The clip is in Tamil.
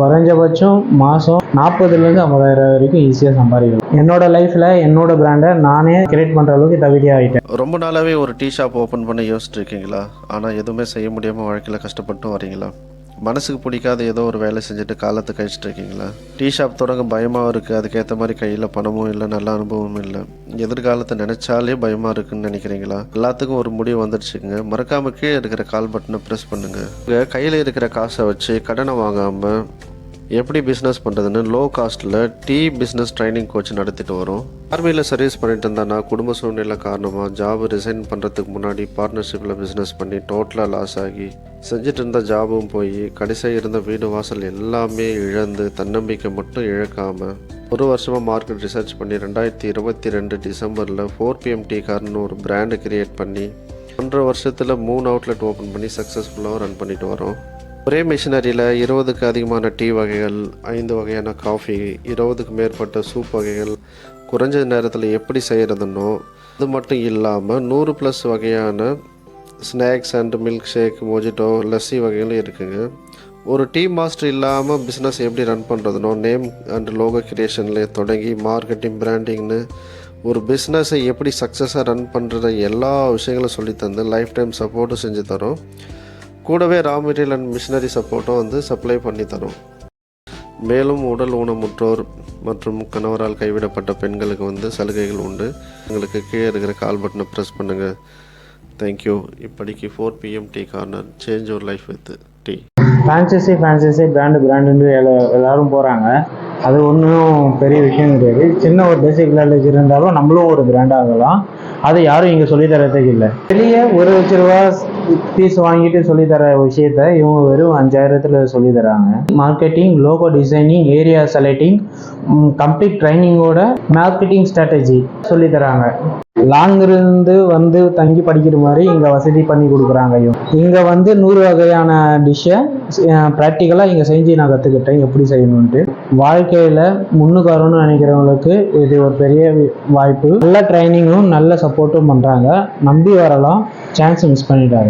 குறைஞ்சபட்சம் மாதம் நாற்பதுலேருந்து ஐம்பதாயிரம் வரைக்கும் ஈஸியாக சம்பாதிக்கலாம். என்னோட லைஃப்பில் என்னோட பிராண்டை நானே கிரியேட் பண்ணுற அளவுக்கு தகுதியாக ஆகிட்டேன் ரொம்ப நாளாகவே ஒரு டீ ஷாப் ஓப்பன் பண்ண யோசிச்சுட்டு இருக்கீங்களா ஆனால் எதுவுமே செய்ய முடியாமல் வாழ்க்கையில் கஷ்டப்பட்டும் வரீங்களா? மனசுக்கு பிடிக்காத ஏதோ ஒரு வேலை செஞ்சுட்டு காலத்தை கழிச்சிட்டு இருக்கீங்களா? டீ ஷாப் தொடங்க பயமாக இருக்குது அதுக்கேற்ற மாதிரி கையில் பணமும் இல்லை நல்ல அனுபவமும் இல்லை. எதிர்காலத்தை நினச்சாலே பயமாக இருக்குன்னு நினைக்கிறீங்களா? எல்லாத்துக்கும் ஒரு முடிவு வந்துடுச்சுங்க மறக்காம கீழே இருக்கிற கால் பட்டனை ப்ரெஸ் பண்ணுங்கள் கையில் இருக்கிற காசை வச்சு கடனை வாங்காமல் எப்படி பிஸ்னஸ் பண்ணுறதுன்னு லோ காஸ்ட்டில் டீ பிஸ்னஸ் ட்ரைனிங் கோச் நடத்திட்டு வரோம். ஆர்மியில் சர்வீஸ் பண்ணிட்டு இருந்தேன்னா குடும்ப சூழ்நிலை காரணமாக ஜாப் ரிசைன் பண்ணுறதுக்கு முன்னாடி பார்ட்னர்ஷிப்பில் பிஸ்னஸ் பண்ணி டோட்டலாக லாஸ் ஆகி செஞ்சுட்டு இருந்த ஜாபும் போய் கடைசியாக இருந்த வீடு வாசல் எல்லாமே இழந்து தன்னம்பிக்கை மட்டும் இழக்காமல் ஒரு வருஷமாக மார்க்கெட் ரிசர்ச் பண்ணி ரெண்டாயிரத்தி இருபத்தி ரெண்டு டிசம்பரில் ஃபோர் பிஎம் டீ கார்னு ஒரு பிராண்டு கிரியேட் பண்ணி ஒன்றரை வருஷத்தில் மூணு அவுட்லெட் ஓப்பன் பண்ணி சக்ஸஸ்ஃபுல்லாக ரன் பண்ணிட்டு வரோம். ஒரே மிஷினரியில் இருபதுக்கு அதிகமான டீ வகைகள் ஐந்து வகையான காஃபி இருபதுக்கு மேற்பட்ட சூப் வகைகள் குறைஞ்ச நேரத்தில் எப்படி செய்கிறதுன்னோ அது மட்டும் இல்லாமல் நூறு ப்ளஸ் வகையான snacks and milk shake mojito lassi வகைகளும் இருக்குங்க. ஒரு டீ மாஸ்டர் இல்லாமல் பிஸ்னஸ் எப்படி ரன் பண்ணுறதுனோ நேம் அண்ட் லோகோ கிரியேஷனில் தொடங்கி மார்க்கெட்டிங் பிராண்டிங்னு ஒரு பிஸ்னஸை எப்படி சக்ஸஸாக ரன் பண்ணுற எல்லா விஷயங்களும் சொல்லித் தந்து லைஃப் டைம் சப்போர்ட்டும் செஞ்சு தரோம். கூடவே ரா மெட்டீரியல் அண்ட் மிஷினரி சப்போர்ட்டும் வந்து சப்ளை பண்ணி தரும். மேலும் உடல் ஊனமுற்றோர் மற்றும் கணவரால் கைவிடப்பட்ட பெண்களுக்கு வந்து சலுகைகள் உண்டு. எங்களுக்கு கீழே இருக்கிற கால் பட்டனை ப்ரெஸ் பண்ணுங்கள் தேங்க்யூ இப்படிக்கு four PM tea corner change ஒரு life with tea franchisee franchisee brand பிராண்டுன்னு எல்லா எல்லாரும் போகிறாங்க அது ஒன்றும் பெரிய விஷயம் கிடையாது. சின்ன ஒரு பேசிக் நாலேஜ் இருந்தாலும் நம்மளும் ஒரு பிராண்ட் ஆகலாம். அது யாரும் இங்கே சொல்லித் இல்லை. வெளியே ஒரு லட்ச ரூபா ஃபீஸ் வாங்கிட்டு சொல்லித் தர விஷயத்த இவங்க வெறும் அஞ்சாயிரத்தில் சொல்லித்தராங்க. Marketing logo designing area selecting complete ட்ரைனிங்கோட marketing strategy சொல்லித்தராங்க. தராங்க வந்து தங்கி படிக்கிற மாதிரி இங்கே வசதி பண்ணி கொடுக்குறாங்க இவங்க. இங்கே வந்து நூறு வகையான டிஷ்ஷை ப்ராக்டிக்கலாக இங்கே செஞ்சு நான் கற்றுக்கிட்டேன் எப்படி செய்யணுன்ட்டு வாழ்க்கையில் முன்னுக்கு வரணும்னு நினைக்கிறவங்களுக்கு இது ஒரு பெரிய வாய்ப்பு. நல்ல ட்ரைனிங்கும் நல்ல சப்போர்ட்டும் பண்ணுறாங்க நம்பி வரலாம். சான்ஸ் மிஸ் பண்ணிட்டாங்க